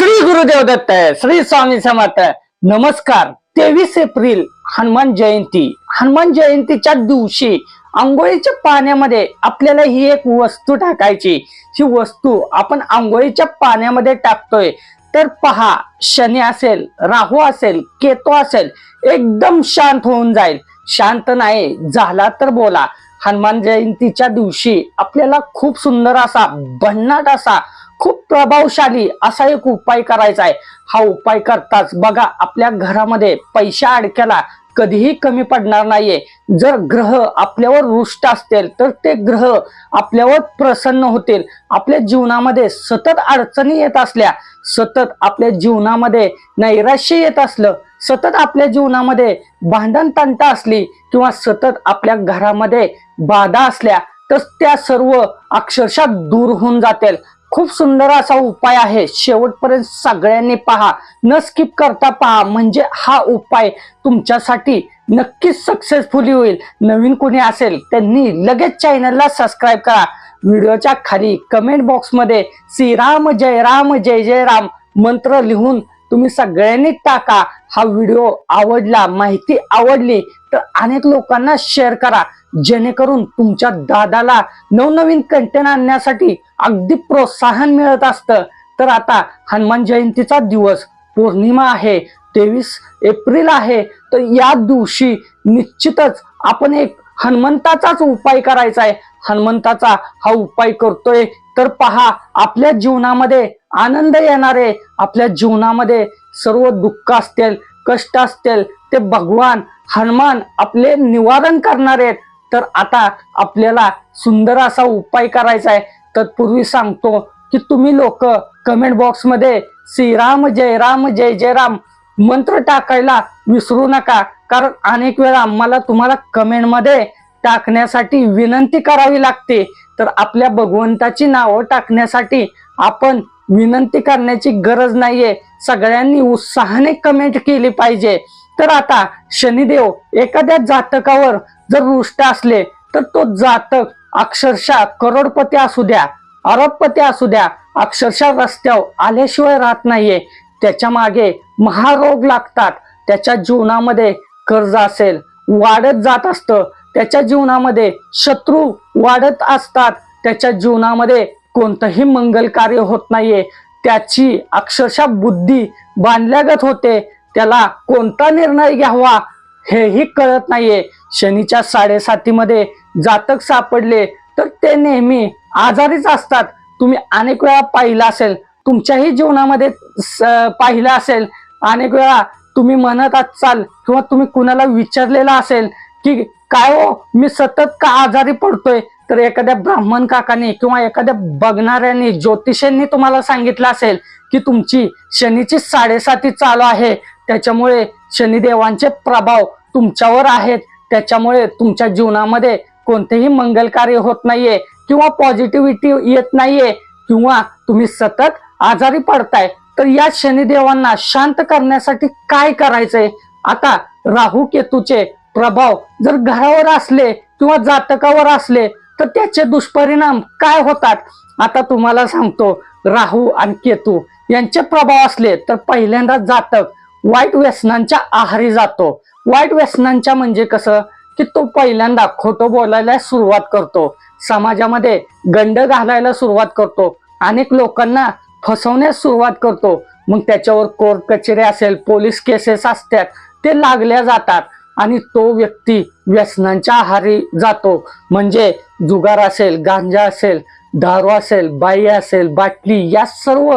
श्री गुरुदेव दत्त श्री स्वामी समर्थ नमस्कार तेवीस एप्रिल हनुमान जयंती. हनुमान जयंतीच्या दिवशी आंघोळीच्या पाण्यामध्ये आपल्याला ही एक वस्तू टाकायची. ही वस्तू आपण आंघोळीच्या पाण्यामध्ये टाकतोय. तर पहा शनी असेल राहू असेल केतो असेल एकदम शांत होऊन जाईल. शांत नाही झाला तर बोला. हनुमान जयंतीच्या दिवशी आपल्याला खूप सुंदर असा भन्नाट असा खूप प्रभावशाली असा एक उपाय करायचा आहे. हा उपाय करताच बघा आपल्या घरामध्ये पैशा अडक्याला कधीही कमी पडणार नाहीये. जर ग्रह आपल्यावर रुष्ट असतील तर ते ग्रह आपल्यावर प्रसन्न होतील. आपल्या जीवनामध्ये सतत अडचणी येत असल्या सतत आपल्या जीवनामध्ये नैराश्य येत असलं सतत आपल्या जीवनामध्ये भांडण तंटा असली किंवा सतत आपल्या घरामध्ये बाधा असल्या तर त्या सर्व अक्षरशः दूर होऊन जातील. खूप सुंदर असा उपाय आहे. शेवटपर्यंत सगळ्यांनी पहा. न स्किप करता पहा. म्हणजे हा उपाय तुमच्यासाठी नक्कीच सक्सेसफुली होईल. नवीन कोणी असेल त्यांनी लगेच चॅनलला सबस्क्राईब करा. व्हिडिओच्या खाली कमेंट बॉक्समध्ये श्रीराम जय राम जय जय राम मंत्र लिहून तुम्ही सगळ्यांनी टाका. हा व्हिडिओ आवडला माहिती आवडली तर अनेक लोकांना शेअर करा. जेणेकरून तुमच्या दादाला नवनवीन कंटेंट आणण्यासाठी अगदी प्रोत्साहन मिळत असतं. तर आता हनुमान जयंतीचा दिवस पौर्णिमा आहे तेवीस एप्रिल आहे तर या दिवशी निश्चितच आपण एक हनुमंताचाच उपाय करायचा आहे. हनुमंताचा हा उपाय करतोय तर पहा आपल्या जीवनामध्ये आनंद येणारे आपल्या जीवनामध्ये सर्व दुःख असतील कष्ट असतील ते भगवान हनुमान आपले निवारण करणार आहेत. तर आता आपल्याला सुंदर असा उपाय करायचा आहे. तत्पूर्वी सांगतो की तुम्ही लोक कमेंट बॉक्समध्ये श्रीराम जय राम जय जय राम मंत्र टाकायला विसरू नका. कारण अनेक वेळा मला तुम्हाला कमेंटमध्ये टाकण्यासाठी विनंती करावी लागते. तर आपल्या भगवंताची नावं टाकण्यासाठी आपण विनंती करण्याची गरज नाहीये. सगळ्यांनी उत्साहाने कमेंट केली पाहिजे. तर आता शनिदेव एखाद्या जातकावर जर रुष्ट असले तर तो जातक अक्षरशः करोडपती असू द्या अरबपती असू द्या अक्षरशः रस्त्यावर आल्याशिवाय राहत नाहीये. त्याच्यामागे महारोग लागतात. त्याच्या जीवनामध्ये कर्ज असेल वाढत जात असतं. त्याच्या जीवनामध्ये शत्रू वाढत असतात. त्याच्या जीवनामध्ये कोणतंही मंगल कार्य होत नाहीये. त्याची अक्षरशः बुद्धी बांधल्यागत होते. त्याला कोणता निर्णय घ्यावा हेही कळत नाहीये. शनीच्या साडेसातीमध्ये जातक सापडले तर ते नेहमी आजारीच असतात. तुम्ही अनेक वेळा पाहिलं असेल तुमच्याही जीवनामध्ये स- पाहिलं असेल. अनेक वेळा तुम्ही म्हणत असाल किंवा तुम्ही कुणाला विचारलेला असेल की काय हो मी सतत का आजारी पडतोय? तर एखाद्या ब्राह्मण काकाने किंवा एखाद्या बघणाऱ्याने ज्योतिषांनी तुम्हाला सांगितलं असेल की तुमची शनीची साडेसाती चालू आहे. त्याच्यामुळे शनिदेवांचे प्रभाव तुमच्यावर आहेत. त्याच्यामुळे तुमच्या जीवनामध्ये कोणतेही मंगल कार्य होत नाहीये किंवा पॉझिटिव्हिटी येत नाहीये किंवा तुम्ही सतत आजारी पडताय. तर या शनिदेवांना शांत करण्यासाठी काय करायचंय? आता राहू केतूचे प्रभाव जर घरावर असले किंवा जातकावर असले तर त्याचे दुष्परिणाम काय होतात? आता तुम्हाला सांगतो राहू आणि केतू यांचे प्रभाव असले तर पहिल्यांदा जातक वाईट व्यसनांच्या आहारी जातो. वाईट व्यसनांच्या म्हणजे कसं? की तो पहिल्यांदा खोटं बोलायला सुरुवात करतो. समाजामध्ये गंड घालायला सुरुवात करतो. अनेक लोकांना फसवण्यास सुरुवात करतो. मग त्याच्यावर कोर्ट कचेरी असेल पोलीस केसेस असतात ते लागल्या जातात. आणि तो व्यक्ती व्यसनांच्या आहारी जातो. म्हणजे जुगार असेल गांजा असेल दारू असेल बाई असेल बाटली या सर्व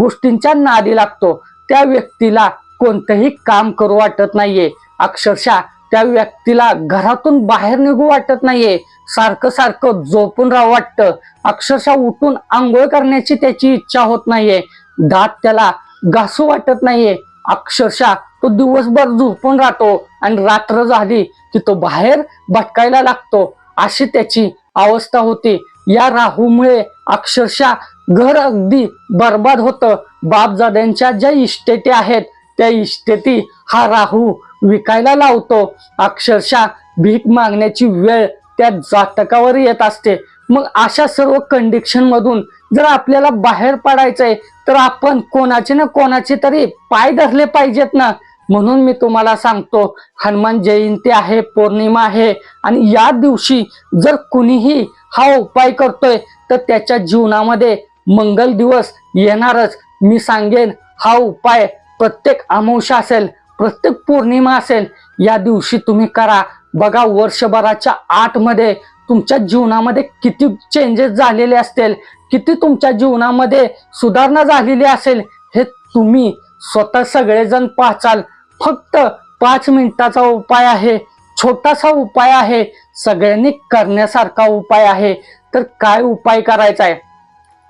गोष्टींच्या नादी लागतो. त्या व्यक्तीला कोणतंही काम करू वाटत नाहीये. अक्षरशः त्या व्यक्तीला घरातून बाहेर निघू वाटत नाहीये. सारखं सारखं झोपून राहू वाटतं. अक्षरशः उठून आंघोळ करण्याची त्याची इच्छा होत नाहीये. दात त्याला घासू वाटत नाहीये. अक्षरशः तो दिवसभर झोपून राहतो आणि रात्र झाली की तो बाहेर भटकायला लागतो. अशी त्याची अवस्था होती. या राहूमुळे अक्षरशः घर अगदी बर्बाद होतं. बापजाद्यांच्या ज्या इस्टेटी आहेत त्या इस्टेटी हा राहू विकायला लावतो. अक्षरशः भीक मागण्याची वेळ त्या जातकावर येत असते. मग अशा सर्व कंडिशन मधून जर आपल्याला बाहेर पडायचंय तर आपण कोणाचे ना कोणाचे तरी पाय धरले पाहिजेत ना. म्हणून मी तुम्हाला सांगतो हनुमान जयंती आहे पौर्णिमा आहे आणि या दिवशी जर कुणीही हा उपाय करतोय तर त्याच्या जीवनामध्ये मंगल दिवस येणारच. मी सांगेन हा उपाय प्रत्येक अमावस्या असेल प्रत्येक पौर्णिमा असेल या दिवशी तुम्ही करा. बघा वर्षभराच्या आठमध्ये तुमच्या जीवनामध्ये किती चेंजेस झालेले असतील किती तुमच्या जीवनामध्ये सुधारणा झालेली असेल हे तुम्ही स्वतः सगळेजण पाहचाल. फक्त पाच मिनिटाचा उपाय आहे. छोटासा उपाय आहे. सगळ्यांनी करण्यासारखा उपाय आहे. तर काय उपाय करायचा आहे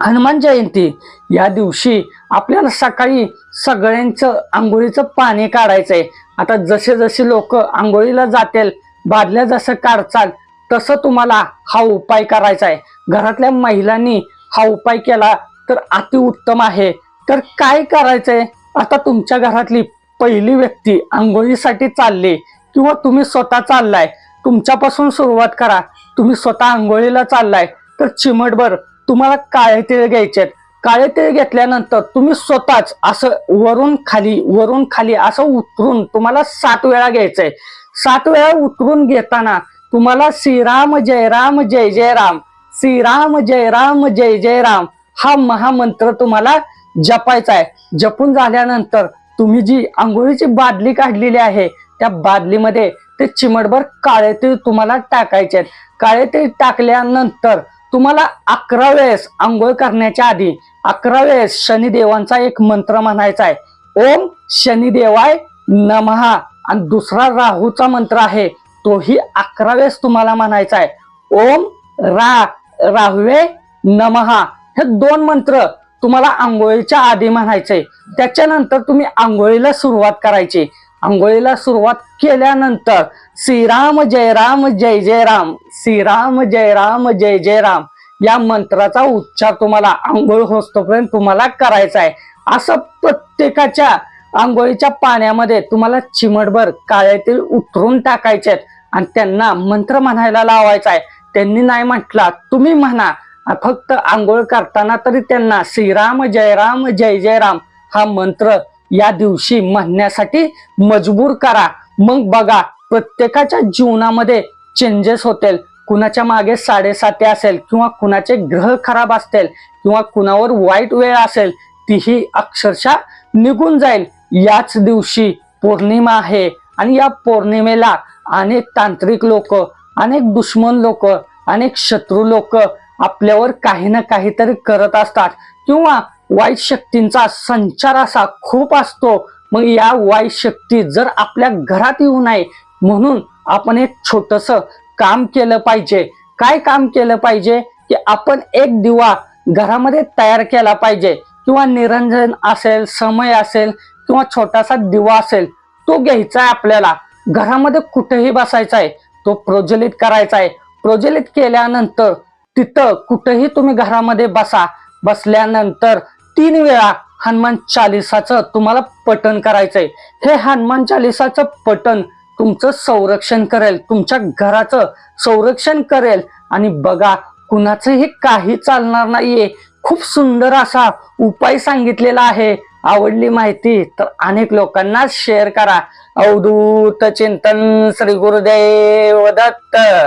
हनुमान जयंती. या दिवशी आपल्याला सकाळी सगळ्यांचं आंघोळीचं पाणी आहे आता जसे जसे लोक आंघोळीला जातील बादल्या जसं काढचाल तसं तुम्हाला हा उपाय करायचा आहे घरातल्या महिलांनी हा उपाय केला तर अतिउत्तम आहे. तर काय करायचंय? आता तुमच्या घरातली पहिली व्यक्ती आंघोळीसाठी चालली किंवा तुम्ही स्वतः चाललाय तुमच्यापासून सुरुवात करा. तुम्ही स्वतः आंघोळीला चाललाय तर चिमटभर तुम्हाला काळे तिळ घ्यायचे काळे तिळ घेतल्यानंतर तुम्ही स्वतःच असं वरून खाली वरून खाली असं उतरून तुम्हाला सात वेळा घ्यायचंय. सात वेळा उतरून घेताना तुम्हाला श्रीराम जय राम जय जय राम श्रीराम जय राम जय जय राम हा महामंत्र तुम्हाला जपायचा आहे जपून झाल्यानंतर तुम्ही जी आंघोळीची बादली काढलेली आहे त्या बादलीमध्ये ते चिमटभर काळे तीळ तुम्हाला टाकायचे आहेत. काळे तीळ टाकल्यानंतर तुम्हाला अकरा वेळेस आंघोळ करण्याच्या आधी अकरा वेळेस शनिदेवांचा एक मंत्र म्हणायचा आहे. ओम शनिदेवाय नमहा आणि दुसरा राहूचा मंत्र आहे तोही अकरा वेळेस तुम्हाला म्हणायचा आहे. ओम रा राहवे नमहा हे दोन मंत्र तुम्हाला आंघोळीच्या आधी म्हणायचंय. त्याच्यानंतर तुम्ही आंघोळीला सुरुवात करायची. आंघोळीला सुरुवात केल्यानंतर श्रीराम जय राम जय जय राम. श्रीराम जय राम जय जय राम. या मंत्राचा उच्चार तुम्हाला आंघोळ होतोपर्यंत तुम्हाला करायचा आहे. असं प्रत्येकाच्या आंघोळीच्या पाण्यामध्ये तुम्हाला चिमटभर काळ्यातील उतरून टाकायचे आहेत. आणि त्यांना मंत्र म्हणायला लावायचा आहे. त्यांनी नाही म्हटला तुम्ही म्हणा. फक्त आंघोळ करताना तरी त्यांना श्रीराम जय राम जय जय राम हा मंत्र या दिवशी म्हणण्यासाठी मजबूर करा. मग बघा प्रत्येकाच्या जीवनामध्ये चेंजेस होतील. कुणाच्या मागे साडेसाती असेल किंवा कुणाचे ग्रह खराब असतील किंवा कुणावर वाईट वेळ असेल तीही अक्षरशः निघून जाईल. याच दिवशी पौर्णिमा आहे आणि या पौर्णिमेला अनेक तांत्रिक लोक अनेक दुश्मन लोक अनेक शत्रू लोक आपल्यावर काही ना काहीतरी करत असतात. किंवा वाईट शक्तींचा संचार असा खूप असतो. मग या वाईट शक्ती जर आपल्या घरात येऊ नये म्हणून आपण एक छोटस काम केलं पाहिजे. काय काम केलं पाहिजे? की आपण एक दिवा घरामध्ये तयार केला पाहिजे. किंवा निरंजन असेल समय असेल किंवा छोटासा दिवा असेल तो घ्यायचा आहे आपल्याला. घरामध्ये कुठेही बसायचा आहे तो प्रज्वलित करायचा आहे. प्रज्वलित केल्यानंतर तिथं कुठेही तुम्ही घरामध्ये बसा बसल्यानंतर तीन वेळा हनुमान चालिसाचं तुम्हाला पठण करायचंय. हे हनुमान चालिसाचं पठण तुमचं संरक्षण करेल तुमच्या घराचं संरक्षण करेल. आणि बघा कुणाचंही काही चालणार नाहीये. खूप सुंदर असा उपाय सांगितलेला आहे. आवडली माहिती तर अनेक लोकांना शेअर करा. अवधूत चिंतन श्री गुरुदेव दत्त.